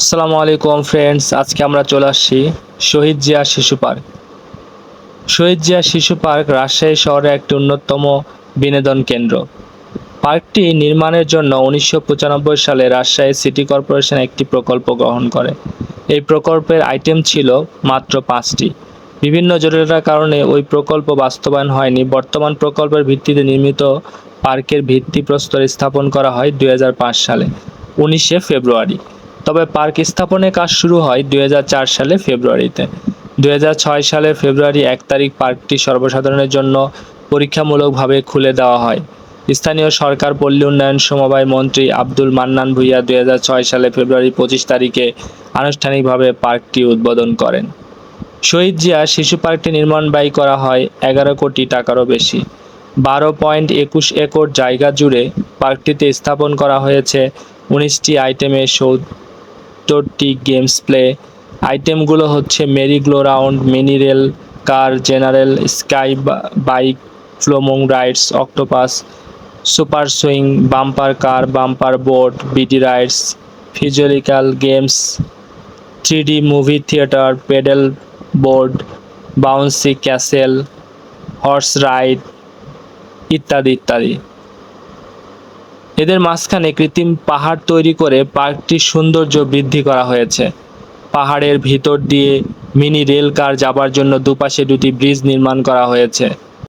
আসসালামু আলাইকুম ফ্রেন্ডস আজকে আমরা চলে আসছি শহীদ জিয়া শিশু পার্ক। শহীদ জিয়া শিশু পার্ক রাজশাহী শহরের একটি অন্যতম বিনোদন কেন্দ্র। পার্কটি নির্মাণের জন্য উনিশশো পঁচানব্বই সালে রাজশাহী সিটি কর্পোরেশন একটি প্রকল্প গ্রহণ করে। এই প্রকল্পের আইটেম ছিল মাত্র পাঁচটি। বিভিন্ন জটিলতার কারণে ওই প্রকল্প বাস্তবায়ন হয়নি। বর্তমান প্রকল্পের ভিত্তিতে নির্মিত পার্কের ভিত্তিপ্রস্তর স্থাপন করা হয় দুই হাজার পাঁচ সালে, উনিশে ফেব্রুয়ারি। তবে পার্ক স্থাপনের কাজ শুরু হয় দুই হাজার চার সালে ফেব্রুয়ারিতে। দুই সালের ফেব্রুয়ারি এক তারিখ পার্কটি সর্বসাধারণের জন্য পরীক্ষামূলকভাবে খুলে দেওয়া হয়। স্থানীয় সরকার পল্লী উন্নয়ন সমবায় মন্ত্রী আব্দুল মান্নান ভুইয়া দুই সালে ফেব্রুয়ারি পঁচিশ তারিখে আনুষ্ঠানিকভাবে পার্কটি উদ্বোধন করেন। শহীদ জিয়া শিশু পার্কটি নির্মাণ ব্যয় করা হয় এগারো কোটি টাকারও বেশি। বারো পয়েন্ট একুশ একর জায়গা জুড়ে পার্কটিতে স্থাপন করা হয়েছে উনিশটি আইটেমের সত্তরটি গেমস প্লে আইটেমগুলো হচ্ছে merry go round mini rail car general sky bike ফ্লোমং rides octopus super swing bumper car bumper boat BD rides physical games three movie theatre pedal board bouncy castle horse ride ইত্যাদি ইত্যাদি। এদের মাঝখানে কৃত্রিম পাহাড় তৈরি করে পার্কটির সৌন্দর্য বৃদ্ধি করা হয়েছে। পাহাড়ের ভিতর দিয়ে মিনি রেল কার যাবার জন্য দুপাশে দুটি ব্রিজ নির্মাণ করা হয়েছে।